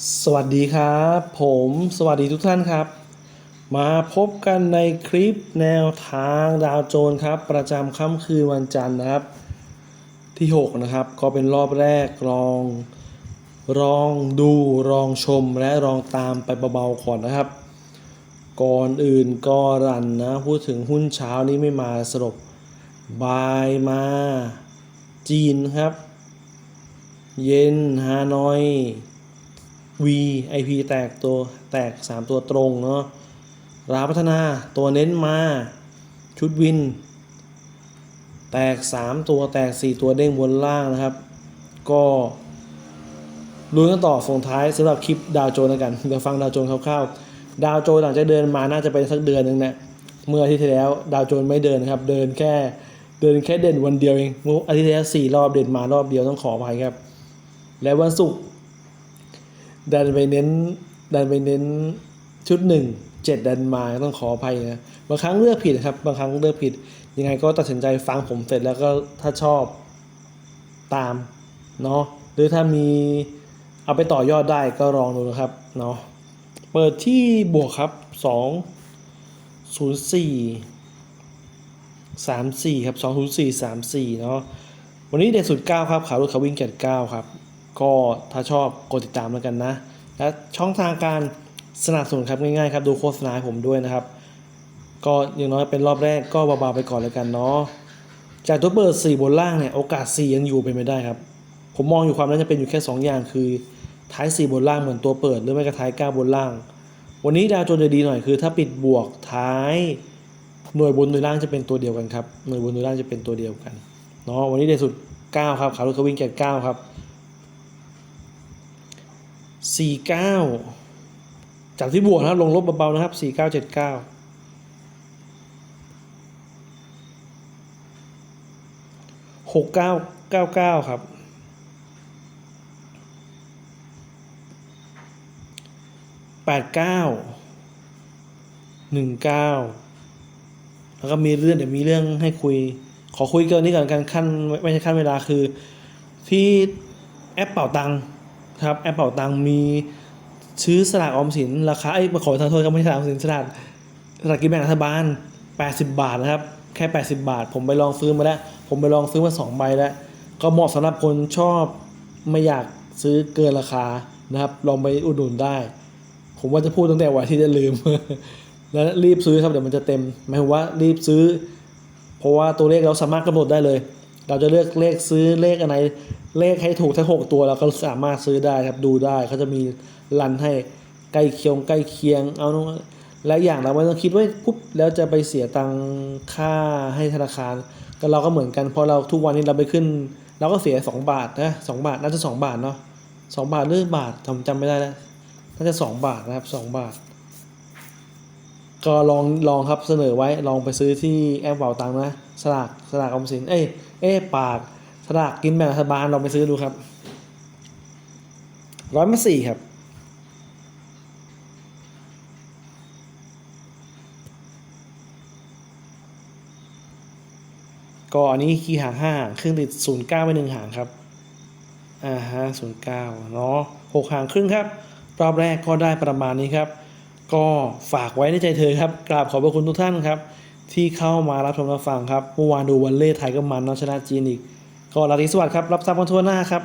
สวัสดีครับ ผมสวัสดีทุกท่านครับ มาพบกันในคลิปแนวทางดาวโจนครับ ประจำค่ำคืนวันจันทร์นะครับ ที่ 6 นะครับ ก็เป็นรอบแรกลองลองดูลองชมและลองตามไปเบาๆก่อนนะครับ ก่อนอื่นก็รันนะ พูดถึงหุ้นเช้านี้ไม่มาสรุปบายมาจีนครับ เย็นฮานอย VIP แตกตัวแตก 3 ตัวตรงเนาะราพัฒนาตัวเน้นมาชุดวิน แตก 3 ตัวแตก 4 ตัวเด้งบนล่างนะครับ ก็ลุ้นกันต่อส่งท้ายสำหรับคลิปดาวโจนกัน เดี๋ยวฟังดาวโจนคร่าวๆ ดาวโจนหลังจากเดินมาน่าจะเป็นสักเดือนหนึงนะเมื่ออาทิตย์ที่แล้ว ดาวโจนไม่เดินนะครับ เดินแค่เดินแค่เด่นวันเดียวเองออาทิตย์ที่แล้วสี่รอบเด่นมารอบเดียวต้องขออภัยครับ และวันศุกร์ ดันไปเน้นดันไปเน้นชุดหนึ่งเจ็ดดันมาต้องขออภัยนะบางครั้งเลือกผิดครับบางครั้งเลือกผิด ยังไงก็ตัดสินใจฟังผมเสร็จแล้วก็ถ้าชอบตามเนาะหรือถ้ามีเอาไปต่อยอดได้ก็ลองดูนะครับเนาะเปิดที่บวกครับสองศูนย์สี่สามสี่ครับสองศูนย์สี่สามสี่เนาะวันนี้เด็ดสุดเก้าครับขาลุดขาวิ่งเจ็ดเก้าครับ ก็ถ้าชอบกดติดตามแล้วกันนะ และช่องทางการสนับสนุนครับง่ายๆครับดูโฆษณาให้ผมด้วยนะครับ ก็อย่างน้อยเป็นรอบแรกก็เบาๆไปก่อนแล้วกันเนาะจากตัวเปิด4บนล่างเนี่ยโอกาส 4 ยังอยู่เป็นไม่ได้ครับ ผมมองอยู่ความน่าจะเป็นอยู่แค่ 2 อย่างคือท้าย 4 บนล่างเหมือนตัวเปิด หรือไม่ก็ท้าย 9 บนล่าง วันนี้ดาวโจนจะดีหน่อยคือ ถ้าปิดบวกท้ายหน่วยบนหน่วยล่างจะเป็นตัวเดียวกันครับหน่วยบนหน่วยล่างจะเป็นตัวเดียวกันเนาะวันนี้เดชสุด 9 ครับขาลุกเขาวิ่งแก่9ครับ สี่เก้าจากที่บวกนะครับ ลงลบเบาๆนะครับสี่เก้าเจ็ดเก้าหกเก้าเก้าเก้าครับแปดเก้าหนึ่งเก้าแล้วก็มีเรื่องเดี๋ยวมีเรื่องให้คุย ขอคุยกันนี้ก่อนกันขั้นไม่ใช่ขั้นเวลาคือ ที่แอปเป่าตังค์ ครับแอปเป่าตังมีซื้อสลากออมสินราคาไอ้ยขอทานโทษครับไม่ใช่สลากออมสินสลากสลากกินแบ่งรัฐบาล 80 บาทนะครับ แค่ 80 บาท ผมไปลองซื้อมาแล้ว ผมไปลองซื้อมา2ใบแล้ว ก็เหมาะสำหรับคนชอบไม่อยากซื้อเกินราคานะครับ ลองไปอุดหนุนได้ ผมว่าจะพูดตั้งแต่วันที่จะลืม แล้วรีบซื้อครับเดี๋ยวมันจะเต็มหมายถึงว่ารีบซื้อ เพราะว่าตัวเลขเราสามารถกำหนดได้เลย เราจะเลือกเลขซื้อเลขอะไรเลขให้ถูกทั้งหกตัวเราก็สามารถซื้อได้ครับดูได้เขาจะมีรันให้ใกล้เคียงใกล้เคียงเอานู่นและอย่างเราไม่ต้องคิดว่าปุ๊บแล้วจะไปเสียตังค่าให้ธนาคาร ก็เราก็เหมือนกันพอเราทุกวันนี้เราไปขึ้นเราก็เสีย 2 บาทนะสบาทน่าจะ 2 บาทเนาะสบาทหรือบาทจำจำไม่ได้แล้วน่าจะ 2 บาทนะครับ 2 บาท ก็ลองลองครับเสนอไว้ลองไปซื้อที่แอปเป่าตังนะสลากสลากออมสินเอ้ยเอ้ปากสลากกินแบ่งรัฐบาลลองไปซื้อดูครับร้อยมาสี่ครับก็อันนี้คีย์หางห้าหางครึ่งติดศูนย์เก้าไปหนึ่งหางครับ อ่าฮะศูนย์เก้าเนาะหกหางครึ่งครับ รอบแรกก็ได้ประมาณนี้ครับ ก็ฝากไว้ในใจเธอครับ กราบขอบพระคุณทุกท่านครับ ที่เข้ามารับชมรับฟังครับเมื่อวานดูวันเล่ไทยก็มันเนาะชนะจีนอีก ก็ราตรีสวัสดิ์ครับ รับทราบกันทั่วหน้าครับ